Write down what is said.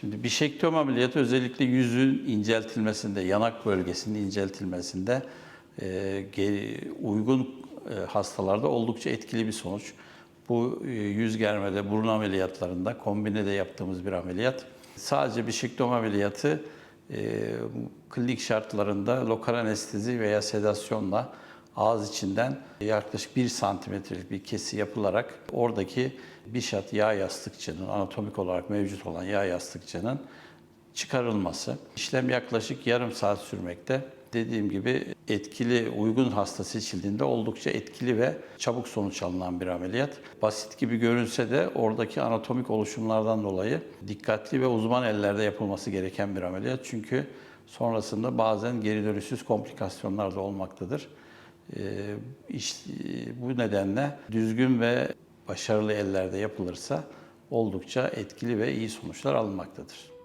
Şimdi bişektom ameliyatı özellikle yüzün inceltilmesinde, yanak bölgesinin inceltilmesinde e, uygun e, hastalarda oldukça etkili bir sonuç. Bu e, yüz germede, burun ameliyatlarında kombinede yaptığımız bir ameliyat. Sadece bişektom ameliyatı klinik şartlarında lokal anestezi veya sedasyonla ağız içinden yaklaşık 1 santimetrelik bir kesi yapılarak oradaki bişat yağ yastıkçının, anatomik olarak mevcut olan yağ yastıkçının çıkarılması. İşlem yaklaşık yarım saat sürmekte. Dediğim gibi etkili, uygun hasta seçildiğinde oldukça etkili ve çabuk sonuç alınan bir ameliyat. Basit gibi görünse de oradaki anatomik oluşumlardan dolayı dikkatli ve uzman ellerde yapılması gereken bir ameliyat. Çünkü sonrasında bazen geri dönüşsüz komplikasyonlar da olmaktadır. Ee, iş- bu nedenle düzgün ve başarılı ellerde yapılırsa oldukça etkili ve iyi sonuçlar alınmaktadır.